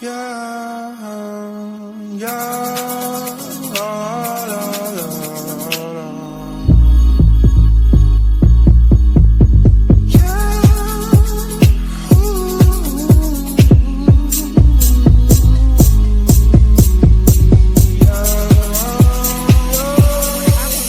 Yeah, yeah, la, la, la, la. Yeah,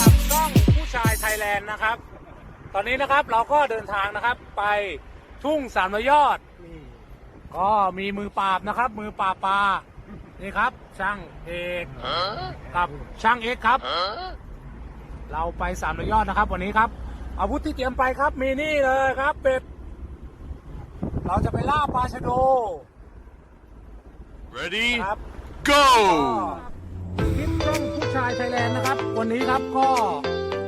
กับช่องผู้ชายไทยแลนด์นะครับตอนนี้นะครับเราก็เดินทางนะครับไปทุ่งสามยอด ก็มีมือปราบนะครับ มือปราบปลานี่ครับ ช่างเอกกับช่างเอกครับ เราไปสามร้อยยอดนะครับ วันนี้ครับ อาวุธที่เตรียมไปครับ มีนี่เลยครับเป็ดเราจะไปล่าปลาชะโด Ready? ครับ Go! คลิปช่องผู้ชายไทยแลนด์นะครับ วันนี้ครับก็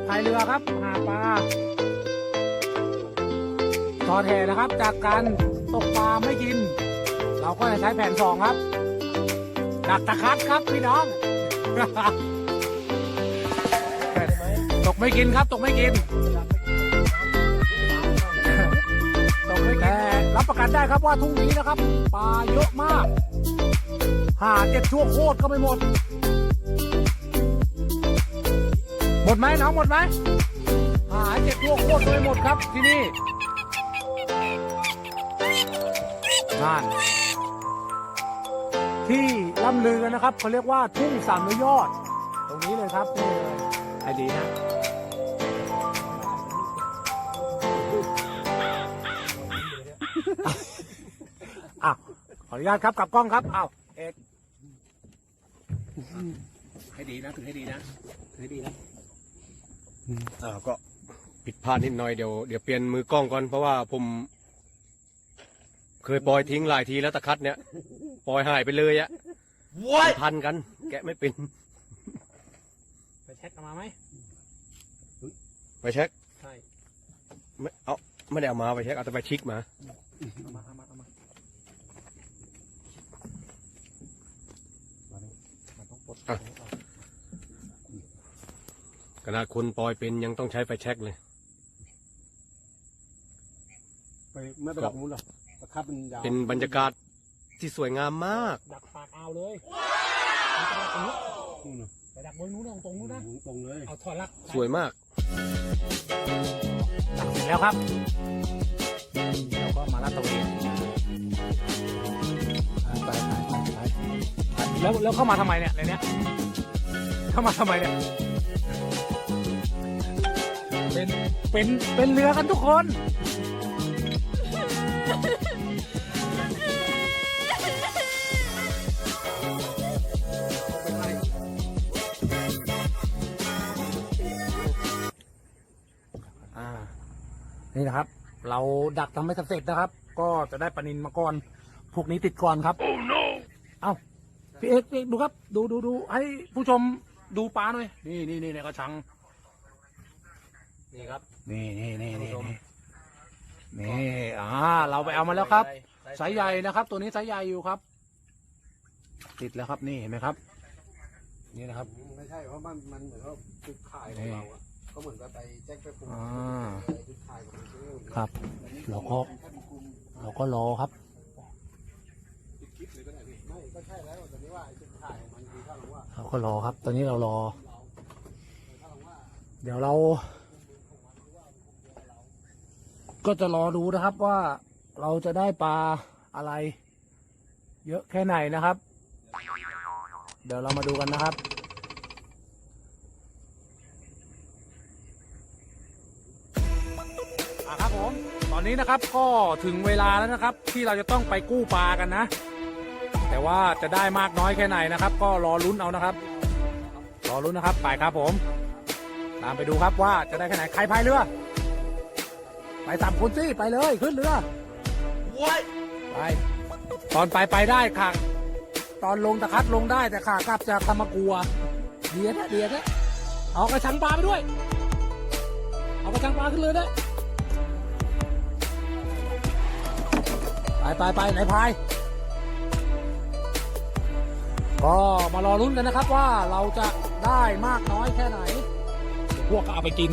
พายเรือครับหาปลาต่อแถนะครับ จากการตกปลาไม่กิน เราก็จะใช้แผ่นสองครับ ดักตะคัดครับพี่น้อง ตกไม่กินครับ ตกไม่กิน ตกไม่แต่รับประกันได้ครับว่าทุ่งนี้นะครับปลาเยอะมาก หาเจ็ดชั่วโคตรก็ไม่หมด หมดไหมน้องหมดไหมหาเจ็ดชั่วโคตรก็ไม่หมดครับที่นี่นั่น ที่ล่ำลือกันนะครับเขาเรียกว่าทุ่งสามร้อยยอด ตรงนี้เลยครับนี่เลยไอดีนะอ้าวขออนุญาตครับกลับกล้องครับอ้าวเอกให้ดีนะถือให้ดีนะถือให้ดีนะอ่าก็ผิดพลาดนิดหน่อยเดี๋ยวเดี๋ยวเปลี่ยนมือกล้องก่อนเพราะว่าผม เคยปล่อยทิ้งหลายทีแล้วตะคัดเนี่ย ปล่อยหายไปเลยอะ What? พันกัน แกะไม่เป็น ไปเช็คกันมาไหมไปเช็ค ใช่ไม่เอาไม่ได้เอามาไปเช็คเอาแต่ไปชิกมา เอามาเอามาเอามามันต้องปลดอะ ขนาดคนปล่อยเป็นยังต้องใช้ไฟแช็กเลย ไปไม่ไปดักนู้นหรอกตะคับมันยาวเป็นบรรยากาศ ที่สวยงามมาก ดักปากอ่าวเลยไปดักตรงนู้นนู่นน่ะไปดักบนนู้นตรงนู้นนะ ตรงเลยเอาถอดลักสวยมาก ดักเสร็จแล้วครับเราก็มาลาดตระเวนไปไปไปไปแล้วแล้วเข้ามาทำไมเนี่ยในเนี้ยเข้ามาทำไมเนี่ย เป็นเป็นเป็นเรือกันทุกคน นี่นะครับ เราดักทำไม่สำเร็จนะครับ ก็จะได้ปลานินมาก่อนพวกนี้ติดก่อนครับ Oh no! เอ้าพี่เอกพี่เอกดูครับ ดูดูดูให้ผู้ชมดูปลาหน่อยนี่นี่นี่ในกระชัง นี่ครับนี่นี่นี่นี่นี่นี่อ่าเราไปเอามาแล้วครับสายใหญ่นะครับ ตัวนี้สายใหญ่อยู่ครับ ติดแล้วครับนี่เห็นไหมครับ นี่นะครับไม่ใช่เพราะมันมันเหมือนว่าจุดขายของเราอะ ก็เหมือนกับไปแจ็คไปปรุงอ่าจุดขายของมันซื้อครับ เราก็ เราก็รอครับไม่ก็ใช่แล้วแต่นี้ว่าไอ้จุดขายของมันคือถ้าเราว่าเราก็รอครับ ตอนนี้เรารอ เดี๋ยวเรา ก็จะรอดูนะครับว่าเราจะได้ปลาอะไร เยอะแค่ไหนนะครับ เดี๋ยวเรามาดูกันนะครับ ผม ตอนนี้นะครับก็ถึงเวลาแล้วนะครับ ที่เราจะต้องไปกู้ปลากันนะ แต่ว่าจะได้มากน้อยแค่ไหนนะครับ ก็รอลุ้นเอานะครับ รอลุ้นนะครับไปครับผม ตามไปดูครับว่าจะได้แค่ไหนใครพายเรือ ไปสามคนสิไปเลยขึ้นเรือ What? ไปตอนไปไปได้ค่ะ ตอนลงตะคัดลงได้แต่ขากลับจะทำมากลัวเดียดนะเดียดนะเอากระชังปลาไปด้วย เอากระชังปลาขึ้นเลยได้ไป ไปไปไหนพาย ก็มารอลุ้นกันนะครับว่าเราจะได้มากน้อยแค่ไหน พวกก็เอาไปกิน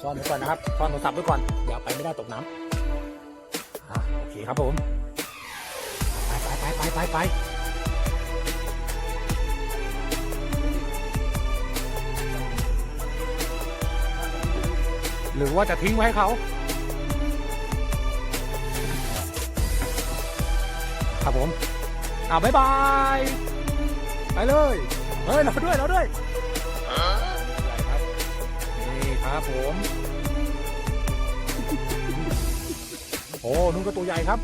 ซ่อนไว้ก่อนนะครับซ่อนโทรศัพท์ไว้ก่อนเดี๋ยวไปไม่ได้ตกน้ำอะโอเคครับผม ไปไปไปไปไปหรือว่าจะทิ้งไว้ให้เขา ครับผมอ่าบ๊ายบาย ไปเลย เฮ้ย เราด้วยเราด้วยครับ นี่ครับผม โอ้นุ่นก็ตัวใหญ่ครับ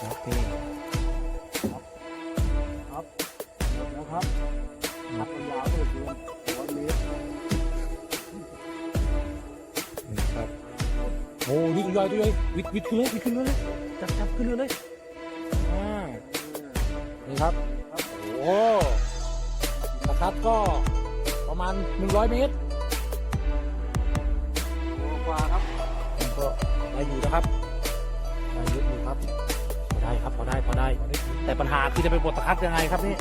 ครับนี่ครับครับแล้วครับครับ โอ้นี่ตัวใหญ่ตัวใหญ่วิดวิดขึ้นเลยวิดขึ้นเลยจับจับขึ้นเลยเลยอ่านี่ครับโอ้ตะคัดก็ประมาณหนึ่งร้อยเมตรกว่าครับผมก็ได้อยู่นะครับได้เยอะอยู่ครับพอได้ครับพอได้พอได้ แต่ปัญหาคือจะไปบดตะคัดยังไงครับนี่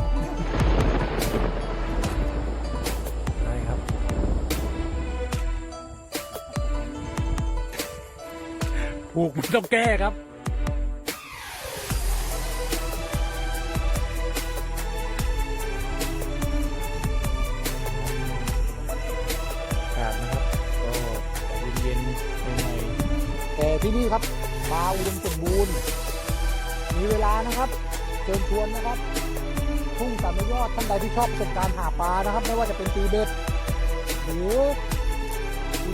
ผูกมันต้องแก้ครับครับนะครับก็เย็นๆหน่อยๆแต่ที่นี่ครับปลาอุดมสมบูรณ์ มีเวลานะครับเชิญชวนนะครับทุ่งสามยอดท่านใดที่ชอบประสบการณ์หาปลานะครับ ไม่ว่าจะเป็นตีเบ็ดหรือตี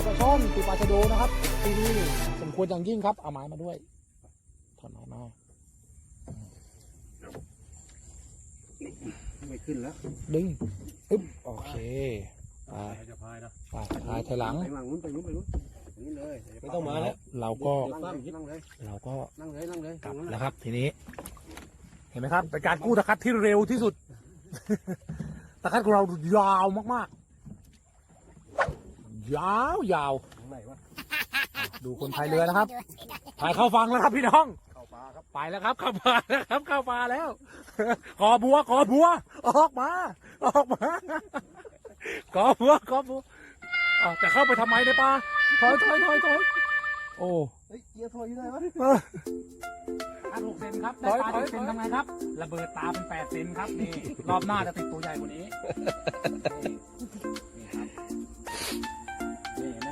ปลาช่อนตีปลาชะโดนะครับที่นี่สมควรอย่างยิ่งครับเอาไม้มาด้วยถอนไม้มาไม่ขึ้นแล้วดึงอึ๊บโอเคไปจะพายนะไปพายถอยหลังไปหลังนู้นไปนู้นไปนู้นอย่างนี้เลยไม่ต้องมาแล้วเราก็นั่งเลยนั่งเลยเราก็นั่งเลยนั่งเลยกลับตรงนั้นแล้วครับ ทีนี้ เห็นไหมครับเป็นการกู้ตะคัดที่เร็วที่สุดตะคัดของเรายาวมากๆ ยาวยาวไหนวะดูคนพายเรือนะครับพายเข้าฟังแล้วครับพี่น้อง เข้าปลาครับไปแล้วครับเข้ามาแล้วครับเข้ามาแล้ว ขอบัวขอบัว ออกมา ออกมา ขอบัวขอบัวอ้าวจะเข้าไปทำไมในป่าถอยถอยถอยถอยโอ้เฮ้ยเกียร์ถอยอยู่ไหนวะอันหกเซนครับได้ปลาหกเซนทำไงครับ ระเบิดตาเป็นแปดเซนครับนี่ รอบหน้าจะติดตัวใหญ่กว่านี้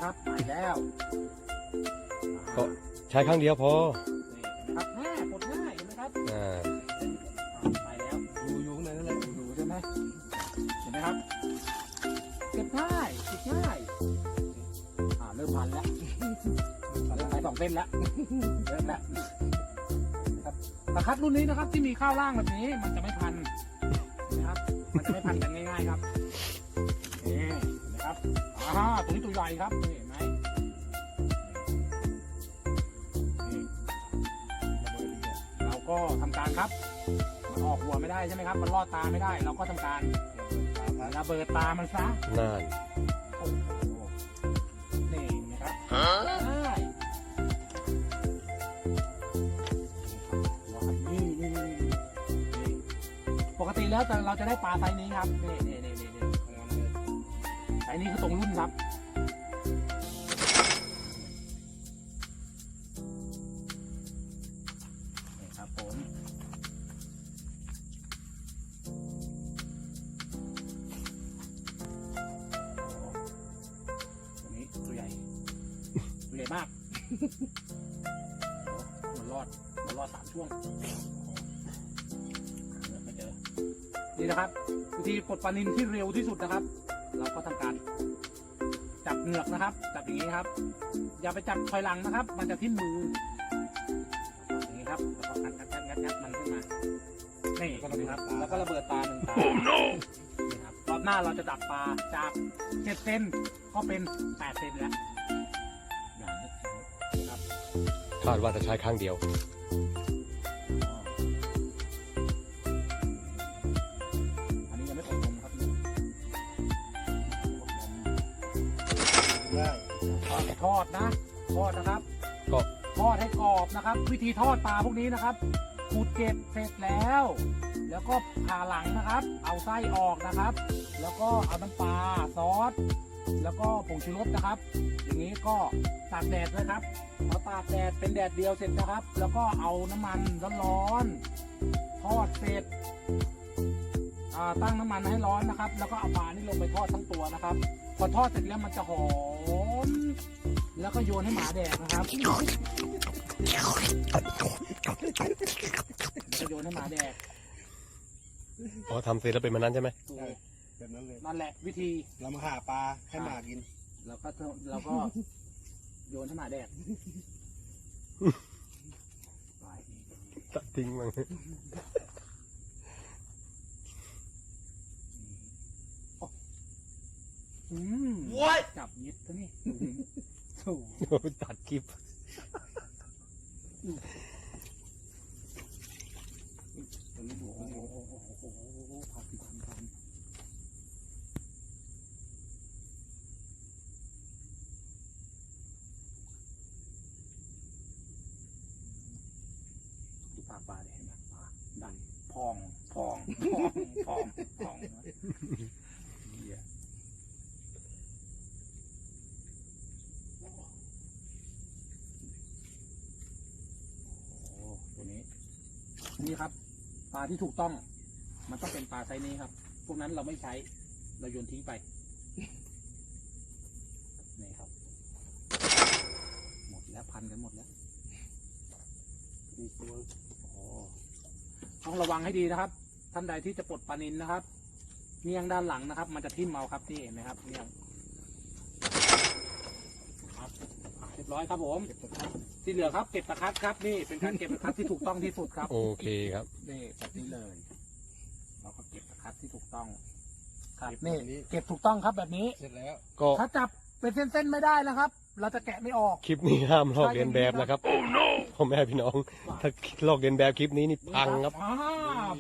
นี่ครับนี่เห็นไหมครับไปแล้วก็ใช้ครั้งเดียวพอนี่เห็นไหมครับแม่กดง่ายเห็นไหมครับอ่าไปแล้วอยู่อยู่ข้างในนั่นแหละอยู่ใช่ไหมเห็นไหมครับเก็บง่ายเก็บง่ายอ่าเริ่มพันแล้วเริ่มไปสองเส้นแล้วเริ่มแล้วครับตะคัดรุ่นนี้นะครับที่มีข้าวล่างแบบนี้มันจะไม่พันเห็นไหมครับมันจะไม่พันกันง่ายๆครับ อ่าตัวนี้ตัวใหญ่ครับนี่เห็นไหมนี่เราก็ทำการครับ มันออกหัวไม่ได้ใช่ไหมครับ มันลอดตาไม่ได้ เราก็ทำการระเบิดตามันซะนานโอ้โหนี่นะครับได้นี่นี่นี่นี่ปกติแล้วจะเราจะได้ปลาไซส์นี้ครับนี่นี่นี่นี่นี่ของมันเลย ไซส์นี้คือตรงรุ่นครับนี่ครับผมตัวนี้ตัวใหญ่ ตัวใหญ่มากมันรอดมันรอดสามช่วงไม่เจอ นี่นะครับ วิธีปลดปลานินที่เร็วที่สุดนะครับ เราก็ทำการ เหงือกนะครับ จับอย่างนี้ครับ อย่าไปจับถอยหลังนะครับ มันจะทิ่มมืออย่างนี้ครับแล้วก็งัดงัดงัดงัดงัดมันขึ้นมานี่นะครับ แล้วก็ระเบิดตาหนึ่งตานี่ครับรอบหน้าเราจะดับปลาจากเจ็ดเซนก็เป็นแปดเซนแล้วอย่างนี้ครับคาดว่าจะใช้ครั้งเดียว อดนะทอดนะครับก็ทอดให้กรอบนะครับ วิธีทอดปลาพวกนี้นะครับขูดเกล็ดเสร็จแล้ว แล้วก็ผ่าหลังนะครับ เอาไส้ออกนะครับ แล้วก็เอาน้ำปลาซอสแล้วก็ผงชูรสนะครับ อย่างนี้ก็ตากแดดนะครับพอตากแดดเป็นแดดเดียวเสร็จนะครับ แล้วก็เอาน้ำมันร้อนๆทอดเสร็จอ่าตั้งน้ำมันให้ร้อนนะครับ แล้วก็เอาปลานี่ลงไปทอดทั้งตัวนะครับ พอทอดเสร็จแล้วมันจะหอม แล้วก็โยนให้หมาแดกนะครับแล้วก็โยนให้หมาแดกอ๋อทำเสร็จแล้วเป็นมันนั้นใช่ไหมถูกแบบนั้นเลยนั่นแหละวิธี เรามาหาปลาให้หมากิน แล้วก็แล้วก็โยนให้หมาแดกไปตัดทิ้งมั้งอืม What จับยึดซะนี่ ถูกตัดคลิปโอ้โหผักผิดทำทำดูปากปลาเลยเห็นไหมปลาดันพอง พอง พอง พอง พองเหี้ย โอ้ตัวนี้ นี่ครับ ปลาที่ถูกต้อง มันต้องเป็นปลาไซส์นี้ครับ พวกนั้นเราไม่ใช้ เราโยนทิ้งไป นี่ครับ หมดแล้วพันกันหมดแล้วมีตัวโอ้ต้องระวังให้ดีนะครับ ท่านใดที่จะปลดปลานินนะครับเงียงด้านหลังนะครับ มันจะทิ่มเมาครับนี่เห็นไหมครับเงียงครับเรีย บร้อยครับผมที่เหลือครับเก็บตะคัดครับนี่เป็นการเก็บตะคัดที่ถูกต้องที่สุดครับโอเคครับนี่แบบนี้เลย เราก็เก็บตะคัดที่ถูกต้อง ครับเก็บนี่แบบนี้เก็บถูกต้องครับแบบนี้เสร็จแล้วก็ถ้าจับเป็นเส้นๆไม่ได้นะครับ เราจะแกะไม่ออกคลิปนี้ห้ามลอกเลียนแบบนะครับพ่อแม่พี่น้อง ถ้าลอกเลียนแบบคลิปนี้นี่พังครับอ่า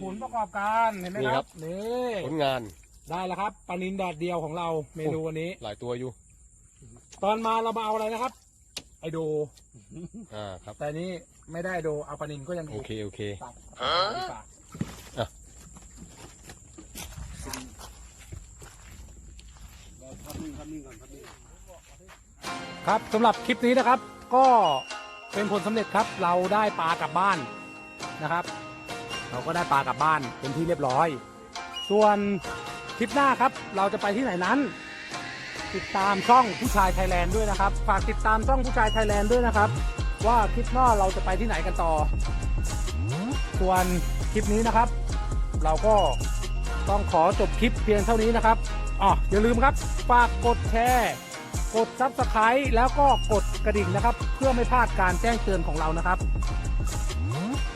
ผลประกอบการเห็นไหมนี่คครัรับบนี่ผลงานได้แล้วครับปลานินแดดเดียวของเราเมนูวันนี้ หลายตัวอยู่ ตอนมาเรามาเอาอะไรนะครับ ไอโด อ่าครับ แต่นี้ไม่ได้โดเอาปลานินก็ยังโอดีเค โอเค ตัดดีกว่าอะ เราทำนิ่งทำนิ่งก่อนทำนิ่ง ครับสำหรับคลิปนี้นะครับ ก็เป็นผลสำเร็จครับ เราได้ปลากลับบ้านนะครับ เราก็ได้ปลากลับบ้านเป็นที่เรียบร้อย ส่วนคลิปหน้าครับ เราจะไปที่ไหนนั้น ติดตามช่องผู้ชายไทยแลนด์ด้วยนะครับ ฝากติดตามช่องผู้ชายไทยแลนด์ด้วยนะครับ ว่าคลิปหน้าเราจะไปที่ไหนกันต่อ ส่วนคลิปนี้นะครับ เราก็ต้องขอจบคลิปเพียงเท่านี้นะครับอ๋ออย่าลืมครับ ฝากกดแชร์ กดซับสไครต์แล้วก็กดกระดิ่งนะครับ เพื่อไม่พลาดการแจ้งเตือนของเรานะครับ